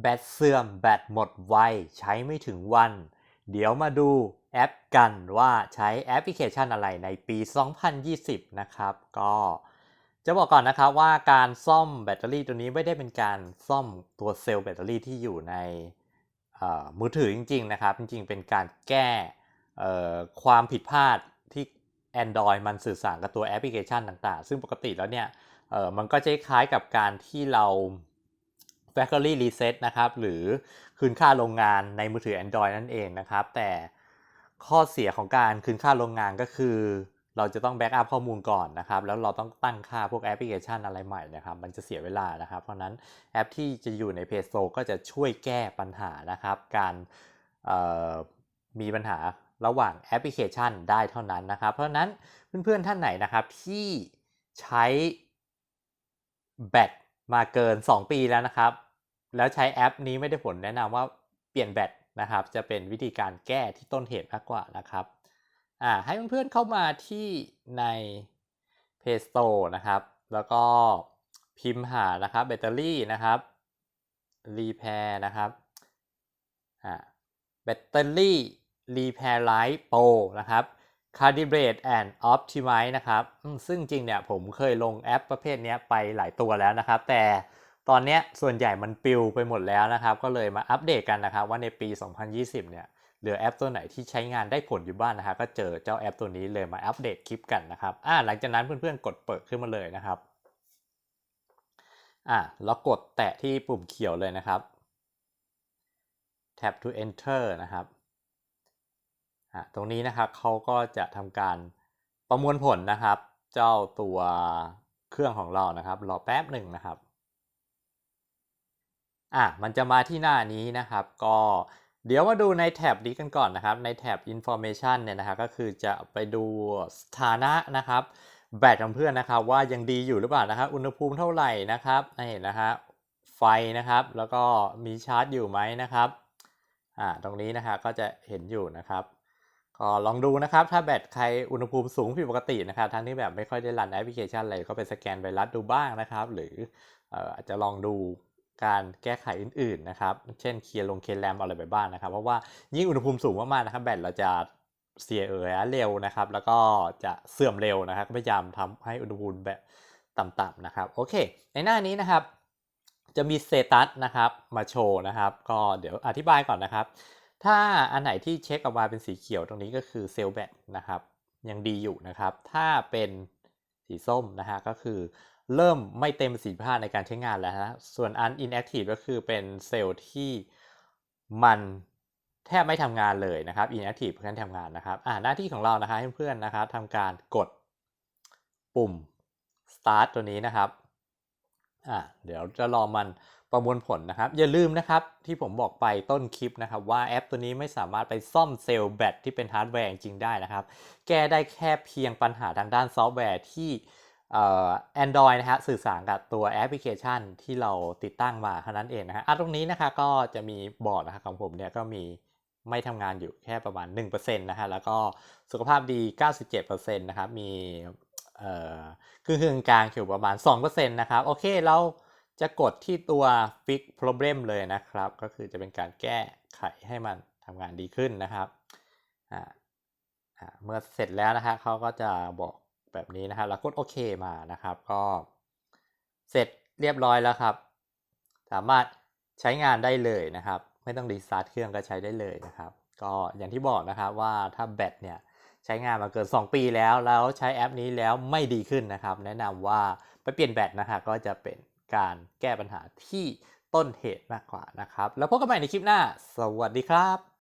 แบตเสื่อมแบตหมดไวใช้ไม่ถึงวัน เดี๋ยวมาดูแอปกันว่าใช้แอปพลิเคชันอะไรในปี 2020 นะครับ ก็จะบอกก่อนนะครับว่าการซ่อมแบตเตอรี่ตัวนี้ไม่ได้เป็นการซ่อมตัวเซลล์แบตเตอรี่ที่อยู่ในมือถือจริง ๆ นะครับ จริง ๆ เป็นการแก้ความผิดพลาดที่ Android มันสื่อสารกับตัวแอปพลิเคชันต่าง ๆ ซึ่งปกติแล้วเนี่ยมันก็จะคล้ายกับการที่เรา Factory Reset นะครับ หรือคืนค่าโรงงานในมือถือ Android นั่นเองนะครับ แต่ข้อเสียของการคืนค่าโรงงานก็คือ เราจะต้องแบ็กอัพข้อมูลก่อนนะครับ แล้วเราต้องตั้งค่าพวกแอปพลิเคชันอะไรใหม่นะครับ มันจะเสียเวลานะครับ เพราะนั้นแอปที่จะอยู่ใน Play Store ก็จะช่วยแก้ปัญหานะครับ การมีปัญหาระหว่างแอปพลิเคชันได้เท่านั้นนะครับ เพราะนั้นเพื่อนๆท่านไหนนะครับที่ใช้แบตมาเกิน 2 ปีแล้วนะครับ แล้วใช้แอปนี้ไม่ได้ผลแนะนำว่าเปลี่ยนแบตนะครับ จะเป็นวิธีการแก้ที่ต้นเหตุมากกว่านะครับอ่าให้เพื่อนๆเข้ามาที่ใน Play Store นะครับ แล้วก็พิมพ์หานะครับแบตเตอรี่นะครับรีแพร์นะครับอ่าแบตเตอรี่รีแพร์ไลท์โปรนะครับ Calibrate and Optimize นะครับ ซึ่งจริงเนี่ยผมเคยลงแอปประเภทนี้ไปหลายตัวแล้วนะครับ แต่ ตอนนี้ส่วนใหญ่มันปิวไปหมดแล้วนะครับ ก็เลยมาอัปเดตกันนะครับ ว่าในปี 2020 เนี่ยเหลือแอปตัวไหนที่ใช้งานได้ผลอยู่บ้างนนะครับก็เจอเจ้าแอปตัวนี้เลยมาอัปเดตคลิปกันนะครับอ่าหลังจากนั้นเพื่อนๆกดเปิดขึ้นมาเลยนะครับอ่าแล้วกดแตะที่ปุ่มเขียวเลยนะครับ tap to enter นะครับตรงนี้นะครับเขาก็จะทำการประมวลผลนะครับ เจ้าตัวเครื่องของเรานะครับ รอแป๊บหนึ่งนะครับ อะมันจะมาที่หน้านี้นะครับ ก็เดี๋ยวมาดูในแท็บนี้กันก่อนนะครับ ในแท็บ information เนี่ยนะครับก็คือจะไปดูสถานะนะครับ แบตของเพื่อนนะครับ ว่ายังดีอยู่หรือเปล่านะครับ อุณหภูมิเท่าไหร่นะครับนี่นะฮะไฟนะครับ แล้วก็มีชาร์จอยู่ไหมนะครับอ่าตรงนี้นะครับก็จะเห็นอยู่นะครับก็ลองดูนะครับ ถ้าแบตใครอุณหภูมิสูงผิดปกตินะครับทั้งที่แบบไม่ค่อยได้รันแอปพลิเคชันอะไรก็ไปสแกนไวรัสดูบ้างนะครับ หรืออาจจะลองดู การแก้ไขอื่นๆนะครับ เช่นเคลียร์ลงเคลียร์แรมอะไรไปบ้างนะครับ เพราะว่ายิ่งอุณหภูมิสูงมากๆนะครับ แบตเราจะเสียเอ๋อเร็วนะครับ แล้วก็จะเสื่อมเร็วนะครับ พยายามทำให้อุณหภูมิแบบต่ำๆนะครับ โอเค ในหน้านี้นะครับ จะมีสเตตัสนะครับ มาโชว์นะครับ ก็เดี๋ยวอธิบายก่อนนะครับ ถ้าอันไหนที่เช็คออกมาเป็นสีเขียวตรงนี้ก็คือเซลล์แบตนะครับ ยังดีอยู่นะครับ ถ้าเป็นสีส้มนะฮะก็คือ เริ่มไม่เต็มสิทธิภาในการใช้งานแล้วนะส่วนอัน inactive ก็คือเป็นเซลล์ที่มันแทบไม่ทำงานเลยนะครับ inactive เพื่อนทำงานนะครับอ่าหน้าที่ของเรานะครับเพื่อนๆนะครับทำการกดปุ่ม start ตัวนี้นะครับอ่าเดี๋ยวจะรอมันประมวลผลนะครับ อย่าลืมนะครับที่ผมบอกไปต้นคลิปนะครับ ว่าแอปตัวนี้ไม่สามารถไปซ่อมเซลล์แบตที่เป็นฮาร์ดแวร์จริงได้นะครับ แก้ได้แค่เพียงปัญหาทางด้านซอฟต์แวร์ที่ เอ่อ Android นะฮะสื่อสารกับตัวแอปพลิเคชันที่เราติดตั้งมาเท่านั้นเองนะฮะอะตรงนี้นะคะก็จะมีบอร์ดนะครับของผมเนี่ยก็มีไม่ทำงานอยู่แค่ประมาณ 1%นะฮะแล้วก็สุขภาพดี 97%นะครับมีเอ่อครึ่งกลางอยู่ประมาณ 2%นะครับ โอเคเราจะกดที่ตัว fix problem เลยนะครับ ก็คือจะเป็นการแก้ไขให้มันทำงานดีขึ้นนะครับเมื่อเสร็จแล้วนะฮะเขาก็จะบอก แบบนี้นะครับแล้วกดโอเคมานะครับก็เสร็จเรียบร้อยแล้วครับ สามารถใช้งานได้เลยนะครับ ไม่ต้องรีสตาร์ทเครื่องก็ใช้ได้เลยนะครับ ก็อย่างที่บอกนะครับว่าถ้าแบตเนี่ยใช้งานมาเกิน 2 ปีแล้ว แล้วใช้แอปนี้แล้วไม่ดีขึ้นนะครับ แนะนำว่าไปเปลี่ยนแบตนะครับก็จะเป็นการแก้ปัญหาที่ต้นเหตุมากกว่านะครับ แล้วพบกันใหม่ในคลิปหน้า สวัสดีครับ